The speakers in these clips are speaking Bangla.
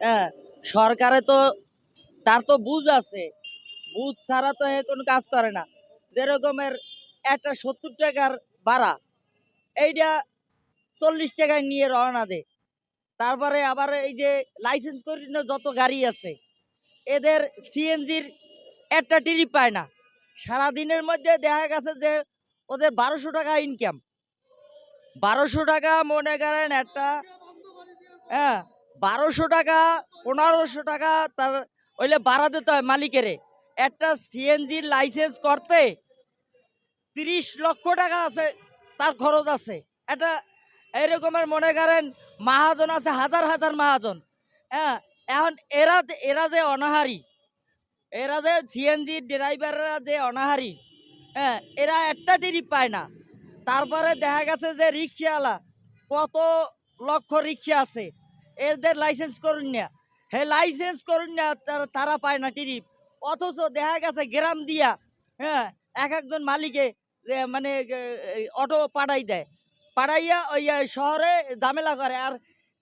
হ্যাঁ সরকারে তো, তার তো বুঝ আছে। বুঝ ছাড়া তো এ কোনো কাজ করে না। যেরকমের একটা সত্তর টাকার ভাড়া এইটা চল্লিশ টাকায় নিয়ে রওনা দে। তারপরে আবার এই যে লাইসেন্স করে যত গাড়ি আছে, এদের সিএনজির একটা টিরিপ পায় না। সারাদিনের মধ্যে দেখা গেছে যে, ওদের বারোশো টাকা ইনকাম বারোশো টাকা মনে করেন একটা হ্যাঁ বারোশো টাকা, পনেরোশো টাকা, তার ওইলে বাড়া দিতে হয় মালিকেরে। একটা সিএনজির লাইসেন্স করতে তিরিশ লক্ষ টাকা আছে, তার খরচ আছে। একটা এরকমের মনে করেন, মাহাজন আছে, হাজার হাজার মাহাজন। হ্যাঁ এখন এরা এরা যে অনাহারি, এরা যে সিএনজি ড্রাইভাররা যে অনাহারি হ্যাঁ এরা একটা টিরিপ পায় না। তারপরে দেখা গেছে যে রিক্সাওয়ালা, কত লক্ষ রিক্সা আছে এদের লাইসেন্স করুন না। হে লাইসেন্স করুন না, তারা- পায় না টিরিপ। অথচ দেখা গেছে গ্রাম দিয়া হ্যাঁ এক একজন মালিকে মানে অটো পাঠাই দেয়। পাঠাইয়া ওই শহরে ঝামেলা করে। আর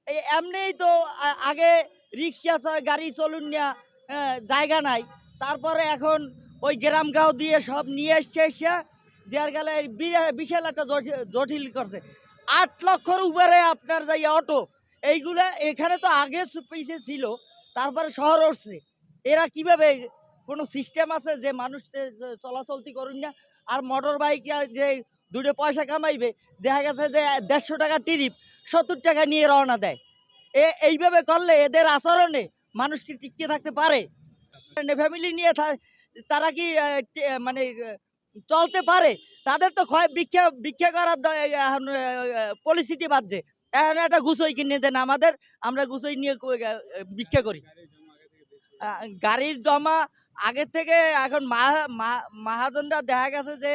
এমনিই তো আগে রিক্সা গাড়ি চলুন না জায়গা নাই। তারপরে এখন ওই গ্রাম গাঁও দিয়ে সব নিয়ে এসছে এসছে, যার গেলে বিশাল একটা জটি- জটিল করছে। আট লক্ষর উপরে আপনার যাই অটো এইগুলা এখানে তো আগে সু- ছিল, তারপরে শহর উঠছে এরা কীভাবে কোনো সিস্টেম আছে যে মানুষ চলাচলতি করুন না? আর মোটর বাইক যে দুটো পয়সা কামাইবে, দেখা গেছে যে দেড়শো টাকা টিরিপ সত্তর টাকা নিয়ে রওনা দেয়। এ এইভাবে করলে এদের আচরণে মানুষ কি টিকে থাকতে পারে। ফ্যামিলি নিয়ে থা- তারা কি মানে চলতে পারে? তাদের তো ক্ষয়, ভিক্ষা ভিক্ষা করার পরিস্থিতি বাজছে এখন একটা গুছোই কিনে দেন আমাদের, আমরা গুছোই নিয়ে ভিক্ষা করি। গাড়ির জমা আগের থেকে এখন মাহাজনরা দেখা গেছে যে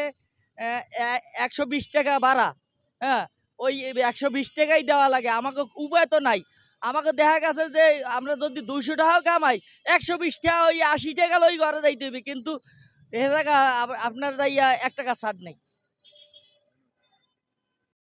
একশো বিশ টাকা ভাড়া হ্যাঁ? ওই একশো বিশ টাকাই দেওয়া লাগে, আমাকে উপায় তো নাই। আমাকে দেখা গেছে যে, আমরা যদি দুইশো টাকাও কামাই, একশো বিশ টাকা ওই আশি টাকা ওই ঘরে যাইতে হবে কিন্তু এ আপ- আপনার যাইয়া এক টাকা ছাড় নেই।